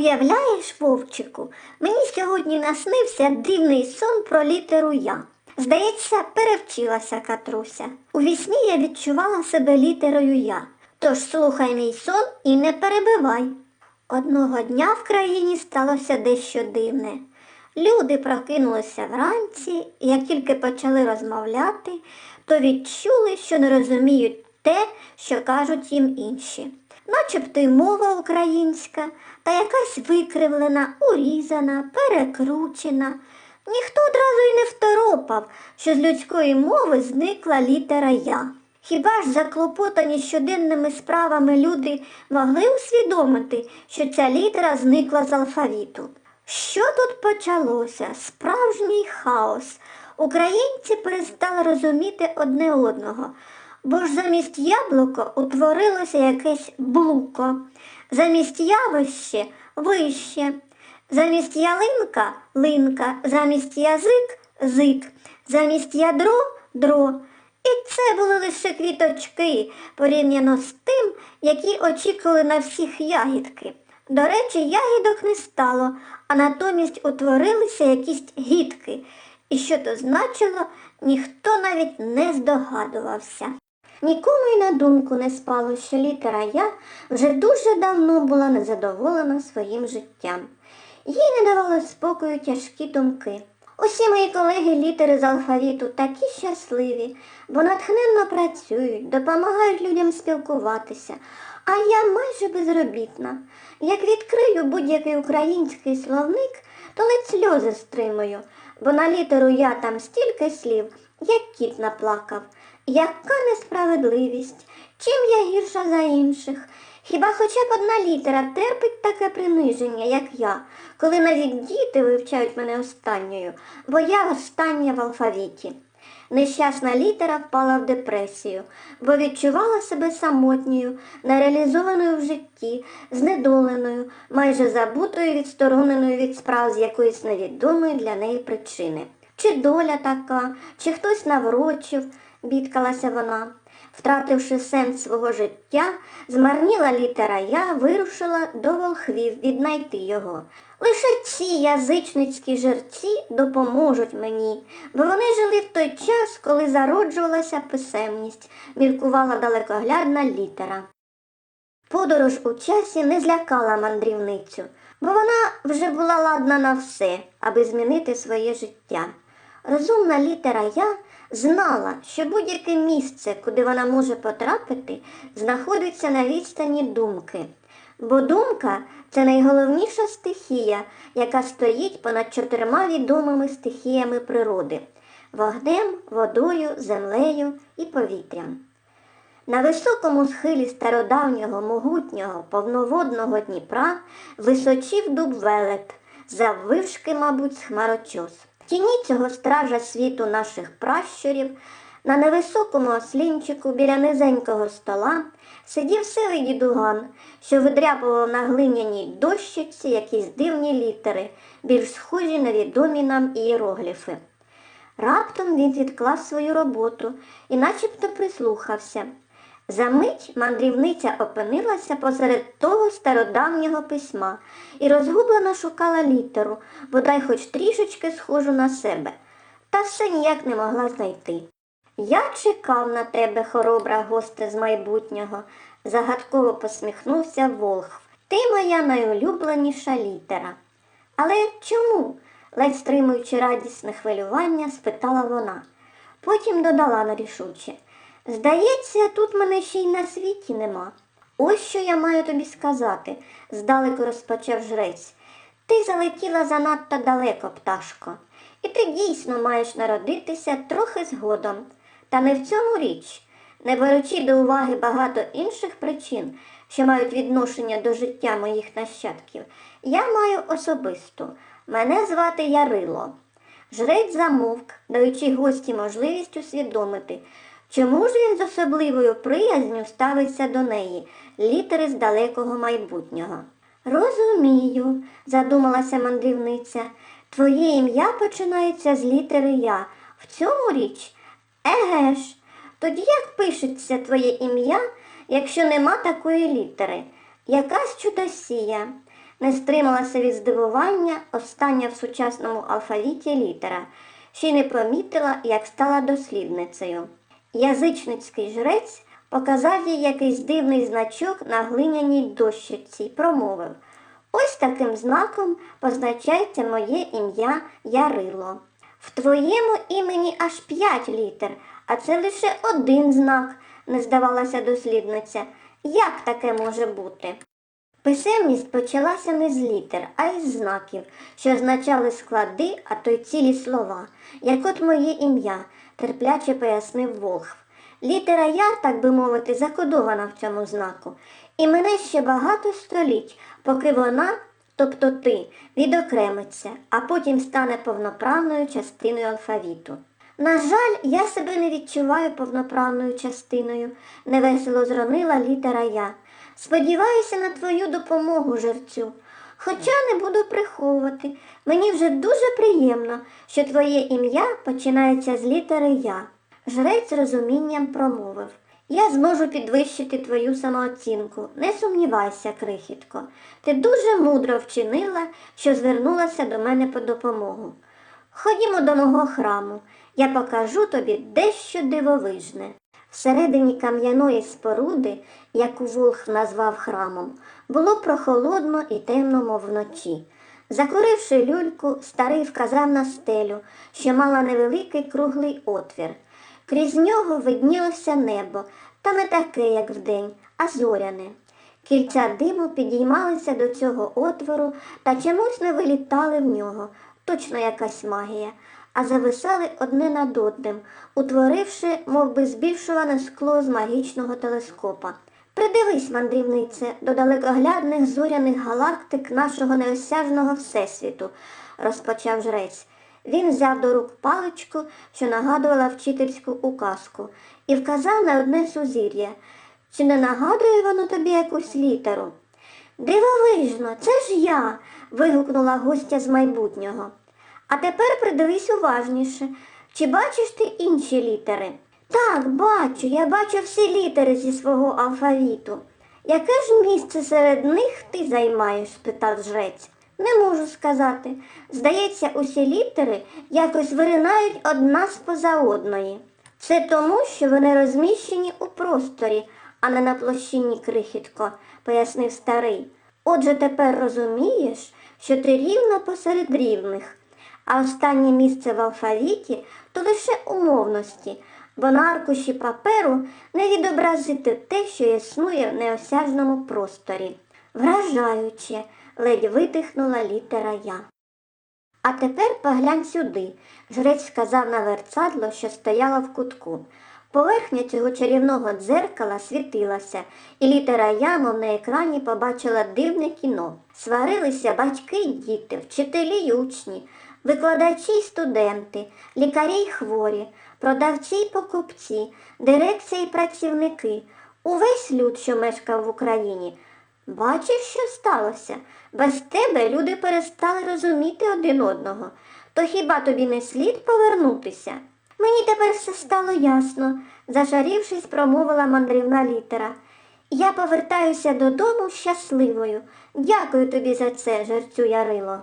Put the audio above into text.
Уявляєш, Вовчику, мені сьогодні наснився дивний сон про літеру Я. Здається, перевчилася Катруся. У вісні я відчувала себе літерою Я. Тож слухай мій сон і не перебивай. Одного дня в країні сталося дещо дивне. Люди прокинулися вранці, як тільки почали розмовляти, то відчули, що не розуміють те, що кажуть їм інші. Начебто й мова українська, та якась викривлена, урізана, перекручена. Ніхто одразу й не второпав, що з людської мови зникла літера Я. Хіба ж заклопотані щоденними справами люди могли усвідомити, що ця літера зникла з алфавіту? Що тут почалося? Справжній хаос. Українці перестали розуміти одне одного, бо ж замість яблуко утворилося якесь блуко, замість явище вище, замість ялинка линка, замість язик зик, замість ядро дро. І це були лише квіточки порівняно з тим, які очікували на всіх ягідки. До речі, ягідок не стало, а натомість утворилися якісь гідки, і що то значило, ніхто навіть не здогадувався. Нікому й на думку не спало, що літера Я вже дуже давно була незадоволена своїм життям. Їй не давали спокою тяжкі думки. Усі мої колеги літери з алфавіту такі щасливі, бо натхненно працюють, допомагають людям спілкуватися, а я майже безробітна. Як відкрию будь-який український словник, то ледь сльози стримую, бо на літеру я там стільки слів, як кіт наплакав. Яка несправедливість? Чим я гірша за інших? Хіба хоча б одна літера терпить таке приниження, як я, коли навіть діти вивчають мене останньою, бо я остання в алфавіті. Нещасна літера впала в депресію, бо відчувала себе самотньою, нереалізованою в житті, знедоленою, майже забутою, відстороненою від справ з якоїсь невідомої для неї причини. Чи доля така, чи хтось наврочив, бідкалася вона. Втративши сенс свого життя, змарніла літера Я вирушила до волхвів віднайти його. Лише ці язичницькі жерці допоможуть мені, бо вони жили в той час, коли зароджувалася писемність, міркувала далекоглядна літера. Подорож у часі не злякала мандрівницю, бо вона вже була ладна на все, аби змінити своє життя. Розумна літера Я знала, що будь-яке місце, куди вона може потрапити, знаходиться на відстані думки. Бо думка це найголовніша стихія, яка стоїть понад чотирма відомими стихіями природи вогнем, водою, землею і повітрям. На високому схилі стародавнього могутнього повноводного Дніпра височив дуб велет, заввишки, мабуть, хмарочос. Тіні цього стража світу наших пращурів, на невисокому ослінчику біля низенького стола сидів сивий дідуган, що видряпував на глиняній дощиці якісь дивні літери, більш схожі на відомі нам ієрогліфи. Раптом він відклав свою роботу і начебто прислухався. Замить мандрівниця опинилася посеред того стародавнього письма і розгублено шукала літеру, бодай хоч трішечки схожу на себе, та все ніяк не могла знайти. Я чекав на тебе, хоробра госте з майбутнього, загадково посміхнувся Волхв. Ти моя найулюбленіша літера. Але чому? ледь стримуючи радісне хвилювання, спитала вона. Потім додала нерішуче. Здається, тут мене ще й на світі нема. Ось що я маю тобі сказати, здалеку розпочав жрець. Ти залетіла занадто далеко, пташко, і ти дійсно маєш народитися трохи згодом. Та не в цьому річ, не беручи до уваги багато інших причин, що мають відношення до життя моїх нащадків, я маю особисту. Мене звати Ярило. Жрець замовк, даючи гості можливість усвідомити, чому ж він з особливою приязню ставиться до неї, літери з далекого майбутнього. Розумію, задумалася мандрівниця, твоє ім'я починається з літери Я. В цьому річ? Еге ж, тоді як пишеться твоє ім'я, якщо нема такої літери? Якась чудосія. Не стрималася від здивування остання в сучасному алфавіті літера, ще й не помітила, як стала дослідницею. Язичницький жрець показав їй якийсь дивний значок на глиняній дощиці й промовив Ось таким знаком позначається моє ім'я Ярило. В твоєму імені аж п'ять літер, а це лише один знак, не здавалася дослідниця. Як таке може бути? Писемність почалася не з літер, а із знаків, що означали склади, а то й цілі слова, як от моє ім'я, терпляче пояснив Волхв. Літера Я, так би мовити, закодована в цьому знаку. І мене ще багато століть, поки вона, тобто ти, відокремиться, а потім стане повноправною частиною алфавіту. На жаль, я себе не відчуваю повноправною частиною, невесело зронила літера Я. Сподіваюся на твою допомогу, жерцю. Хоча не буду приховувати. Мені вже дуже приємно, що твоє ім'я починається з літери Я. Жрець з розумінням промовив. Я зможу підвищити твою самооцінку. Не сумнівайся, крихітко. Ти дуже мудро вчинила, що звернулася до мене по допомогу. Ходімо до мого храму, я покажу тобі дещо дивовижне. Всередині кам'яної споруди, яку Волх назвав храмом, було прохолодно і темно, мов вночі. Закуривши люльку, старий вказав на стелю, що мала невеликий круглий отвір. Крізь нього виднілося небо, та не таке, як вдень, а зоряне. Кільця диму підіймалися до цього отвору та чомусь не вилітали в нього, точно якась магія, а зависали одне над одним, утворивши, мов би, збільшуване скло з магічного телескопа. Придивись, мандрівнице, до далекоглядних зоряних галактик нашого неосяжного всесвіту, розпочав жрець. Він взяв до рук паличку, що нагадувала вчительську указку, і вказав на одне сузір'я. Чи не нагадує воно тобі якусь літеру? Дивовижно, це ж я. вигукнула гостя з майбутнього. А тепер придивись уважніше. Чи бачиш ти інші літери? Так, бачу, я бачу всі літери зі свого алфавіту. Яке ж місце серед них ти займаєш? спитав жрець. Не можу сказати. Здається, усі літери якось виринають одна з-поза одної. Це тому, що вони розміщені у просторі, а не на площині крихітко, пояснив старий. Отже, тепер розумієш, що ти рівно посеред рівних, а останнє місце в алфавіті то лише умовності, бо на аркуші паперу не відобразити те, що існує в неосяжному просторі. Вражаюче, ледь видихнула літера Я. А тепер поглянь сюди, жрець сказав на верцадло, що стояла в кутку. Поверхня цього чарівного дзеркала світилася, і літера Я, мов на екрані, побачила дивне кіно. Сварилися батьки й діти, вчителі й учні, викладачі й студенти, лікарі й хворі, продавці й покупці, дирекція й працівники, увесь люд, що мешкав в Україні. Бачиш, що сталося? Без тебе люди перестали розуміти один одного. То хіба тобі не слід повернутися? Мені тепер все стало ясно, зажарівшись, промовила мандрівна літера. Я повертаюся додому щасливою. Дякую тобі за це, жерцю Ярило.